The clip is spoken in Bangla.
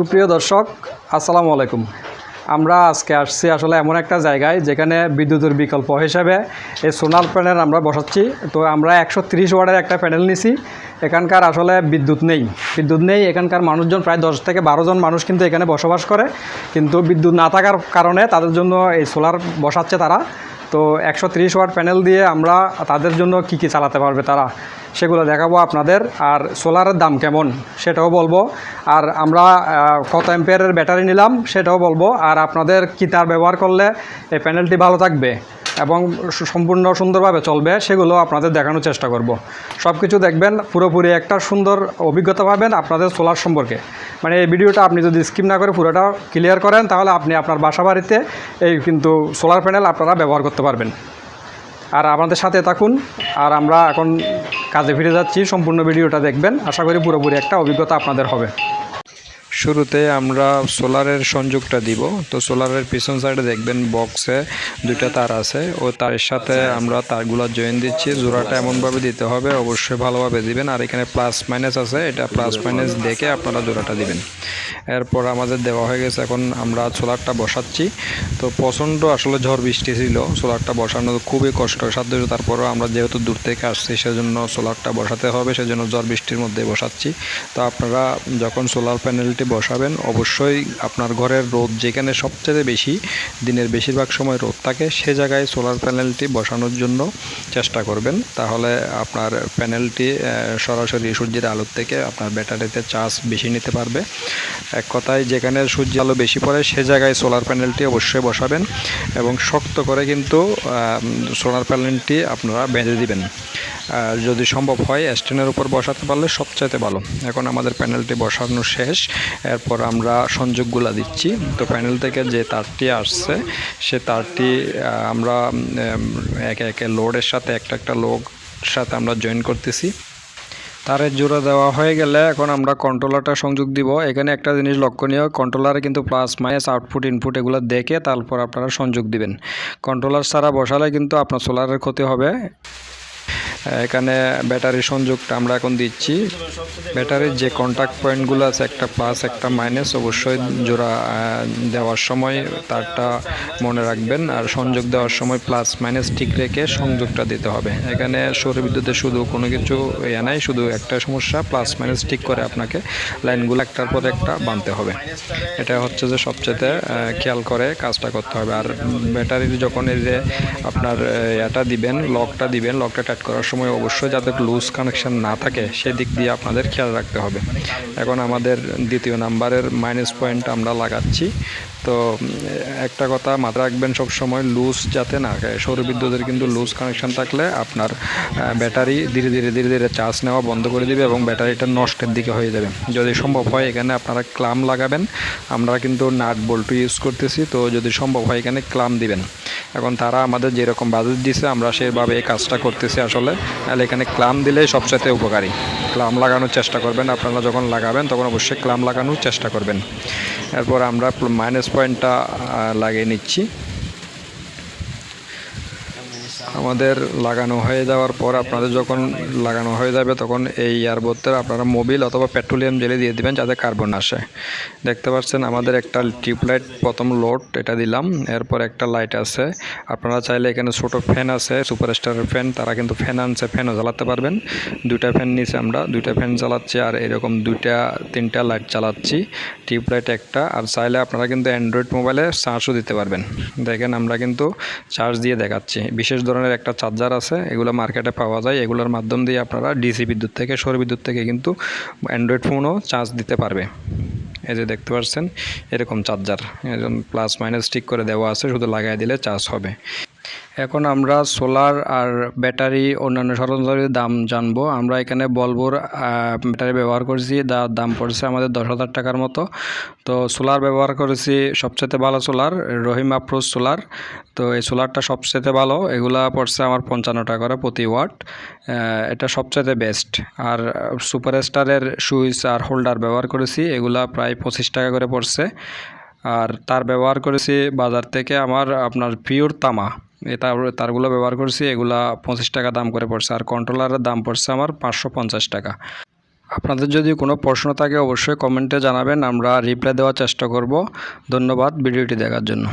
সুপ্রিয় দর্শক, আসসালামু আলাইকুম। আমরা আজকে আসছি আসলে এমন একটা জায়গায় যেখানে বিদ্যুতের বিকল্প হিসাবে এই সোলার প্যানেল আমরা বসাচ্ছি। তো আমরা একশো তিরিশ ওয়ার্ডের একটা প্যানেল নিছি। এখানকার আসলে বিদ্যুৎ নেই। বিদ্যুৎ নেই, এখানকার মানুষজন প্রায় দশ থেকে বারো জন মানুষ কিন্তু এখানে বসবাস করে। কিন্তু বিদ্যুৎ না থাকার কারণে তাদের জন্য এই সোলার বসাচ্ছে তারা। তো একশো তিরিশ ওয়াট প্যানেল দিয়ে আমরা তাদের জন্য কি কি চালাতে পারবে তারা, সেগুলো দেখাবো আপনাদের। আর সোলারের দাম কেমন, সেটাও বলব। আর আমরা কত এম্পেয়ারের ব্যাটারি নিলাম, সেটাও বলব। আর আপনাদের কি তার ব্যবহার করলে এই প্যানেলটি ভালো থাকবে? এবং সম্পূর্ণ সুন্দরভাবে চলবে, সেগুলো আপনাদের দেখানোর চেষ্টা করব। সব কিছু দেখবেন, পুরোপুরি একটা সুন্দর অভিজ্ঞতা পাবেন আপনাদের সোলার সম্পর্কে। মানে এই ভিডিওটা আপনি যদি স্কিপ না করে পুরোটা ক্লিয়ার করেন, তাহলে আপনি আপনার বাসা বাড়িতে এই কিন্তু সোলার প্যানেল আপনারা ব্যবহার করতে পারবেন। আর আমাদের সাথে থাকুন, আর আমরা এখন কাজে ফিরে যাচ্ছি, সম্পূর্ণ ভিডিওটা দেখবেন। আশা করি পুরোপুরি একটা অভিজ্ঞতা আপনাদের হবে। শুরুতে আমরা সোলারের সংযোগটা দিব। তো সোলারের পিছন সাইডে দেখবেন বক্সে দুইটা তার আছে। ও তারের সাথে আমরা তারগুলো জয়েন দিচ্ছি। জোড়াটা এমনভাবে দিতে হবে, অবশ্যই ভালোভাবে দিবেন। আর এখানে প্লাস মাইনাস আছে, এটা প্লাস মাইনাস দেখে আপনারা জোড়াটা দিবেন। এরপর আমাদের দেওয়া হয়ে গেছে, এখন আমরা সোলারটা বসাচ্ছি। তো প্রচণ্ড আসলে ঝড় বৃষ্টি ছিল সোলারটা বসানো খুবই কষ্ট সাধ্য। তারপরেও আমরা যেহেতু দূর থেকে আসছি, সেজন্য সোলারটা বসাতে হবে, সেজন্য ঝড় বৃষ্টির মধ্যে বসাচ্ছি। তো আপনারা যখন সোলার প্যানেলটি বসাবেন। অবশ্যই আপনার ঘরের রোদ যেখানে সবচেয়ে বেশি, দিনের বেশিরভাগ সময় রোদ থাকে, সে জায়গায় সোলার প্যানেলটি বসানোর জন্য চেষ্টা করবেন। তাহলে আপনার প্যানেলটি সরাসরি সূর্যের আলোর থেকে আপনার ব্যাটারিতে চার্জ বেশি নিতে পারবে। এক কথায় যেখানে সূর্য আলো বেশি পড়ে, সে জায়গায় সোলার প্যানেলটি অবশ্যই বসাবেন এবং শক্ত করে কিন্তু সোলার প্যানেলটি আপনারা বেঁধে দিবেন। আর যদি সম্ভব হয় স্ট্যান্ডের উপর বসাতে পারলে সবচাইতে ভালো। এখন আমাদের প্যানেলটি বসানো শেষ। এরপর আমরা সংযোগগুলা দিচ্ছি। তো প্যানেল থেকে যে তারটি আসছে, সে তারটি আমরা একে একে লোডের সাথে, একটা একটা লোড সাথে আমরা জয়েন করতেছি। তারের জোড়া দেওয়া হয়ে গেলে এখন আমরা কন্ট্রোলারটা সংযোগ দিব। এখানে একটা জিনিস লক্ষণীয় কন্ট্রোলারে কিন্তু প্লাস মাইনাস আউটপুট ইনপুট এগুলো দেখে তারপর আপনারা সংযোগ দিবেন। কন্ট্রোলার ছাড়া বসালে কিন্তু আপনার সোলারের ক্ষতি হবে। এখানে ব্যাটারি সংযোগটা আমরা এখন দিচ্ছি। ব্যাটারির যে কন্ট্যাক্ট পয়েন্টগুলো আছে, একটা প্লাস একটা মাইনাস অবশ্যই জোড়া দেওয়ার সময় তারটা মনে রাখবেন। আর সংযোগ দেওয়ার সময় প্লাস মাইনাস ঠিক রেখে সংযোগটা দিতে হবে। এখানে সৌর বিদ্যুতের শুধু কোনো কিছু ইয়ে নাই, শুধু একটা সমস্যা প্লাস মাইনাস ঠিক করে আপনাকে লাইনগুলো একটার পর একটা বাঁধতে হবে। এটা হচ্ছে যে সবচেয়ে খেয়াল করে কাজটা করতে হবে। আর ব্যাটারির যখন এই যে আপনার এটা দিবেন লকটা দিবেন লকটা টাইট করার সময় অবশ্যই যাতে লুজ কানেকশান না থাকে সেদিক দিয়ে আপনাদের খেয়াল রাখতে হবে। এখন আমাদের দ্বিতীয় নাম্বারের মাইনাস পয়েন্ট আমরা লাগাচ্ছি। তো, একটা কথা মাথায় রাখবেন, সব সময় লুজ যাতে না খায় সৌর বিদ্যুতের কিন্তু লুজ কানেকশন থাকলে আপনার ব্যাটারি ধীরে ধীরে ধীরে ধীরে চার্জ নেওয়া বন্ধ করে দিবে এবং ব্যাটারিটা নষ্টের দিকে হয়ে যাবে। যদি সম্ভব হয় এখানে আপনারা ক্লাম লাগাবেন। আমরা কিন্তু নাট বল্টু ইউজ করতেছি। তো যদি সম্ভব হয় এখানে ক্লাম দিবেন। এখন তারা আমাদের যেরকম বাজেট দিছে, আমরা সেভাবে এই কাজটা করতেছি আসলে। তাহলে এখানে ক্লাম দিলে সবচেয়ে উপকারী। ক্লাম লাগানোর চেষ্টা করবেন, আপনারা যখন লাগাবেন তখন অবশ্যই ক্লাম লাগানোর চেষ্টা করবেন। এরপর আমরা মাইনাস পয়েন্টটা লাগিয়ে নিচ্ছি। আমাদের লাগানো হয়ে যাওয়ার পর আপনাদের যখন লাগানো হয়ে যাবে তখন এই এয়ারবোর্ডের আপনারা মোবিল অথবা পেট্রোলিয়াম জেলে দিয়ে দিবেন যাতে কার্বন আসে। দেখতে পাচ্ছেন আমাদের একটা টিউবলাইট প্রথম লোড, এটা দিলাম। এরপর একটা লাইট আছে। আপনারা চাইলে এখানে ছোট ফ্যান আছে সুপার সুপারস্টারের ফ্যান, তারা কিন্তু ফ্যান আনছে, ফ্যানও জ্বালাতে পারবেন। দুইটা ফ্যান নিয়েছি আমরা, দুইটা ফ্যান চালাচ্ছি আর এরকম দুইটা, তিনটা লাইট চালাচ্ছি টিউবলাইট একটা। আর চাইলে আপনারা কিন্তু অ্যান্ড্রয়েড মোবাইলে চার্জও দিতে পারবেন। দেখেন আমরা কিন্তু চার্জ দিয়ে দেখাচ্ছি। বিশেষ ধরনের একটা চার্জার আছে, এগুলো মার্কেটে পাওয়া যায়। এগুলোর মাধ্যম দিয়ে আপনারা ডিসি বিদ্যুৎ থেকে, সৌর বিদ্যুৎ থেকে কিন্তু অ্যান্ড্রয়েড ফোনও চার্জ দিতে পারবে। এই যে দেখতে পাচ্ছেন, এরকম চার্জার। এরকম প্লাস মাইনাস ঠিক করে দেওয়া আছে, শুধু লাগাই দিলে চার্জ হবে। এখন আমরা সোলার আর ব্যাটারি অন্যান্য সরঞ্জামের দাম জানব। আমরা এখানে বলবোর ব্যাটারি ব্যবহার করেছি যার দাম পড়ছে আমাদের দশ হাজার টাকার মতো। তো সোলার ব্যবহার করেছি সবচেয়ে ভালো সোলার, রহিম আফরোজ সোলার। তো এই সোলারটা সবচেয়ে ভালো, এগুলা পড়ছে আমার পঞ্চান্ন টাকা করে প্রতি ওয়াট। এটা সবচেয়ে বেস্ট। আর সুপার স্টারের সুইচ আর হোল্ডার ব্যবহার করেছি, এগুলা প্রায় পঁচিশ টাকা করে পড়ছে। আর তার ব্যবহার করেছি বাজার থেকে আমার আপনার পিওর তামা। এই তারগুলো ব্যবহার করছি, এগুলা পঁচিশ টাকা দাম করে পড়ছে আর কন্ট্রোলারের দাম পড়ছে আমার পাঁচশো পঞ্চাশ টাকা। আপনাদের যদি কোনো প্রশ্ন থাকে অবশ্যই কমেন্টে জানাবেন, আমরা রিপ্লাই দেওয়ার চেষ্টা করব। ধন্যবাদ ভিডিওটি দেখার জন্য।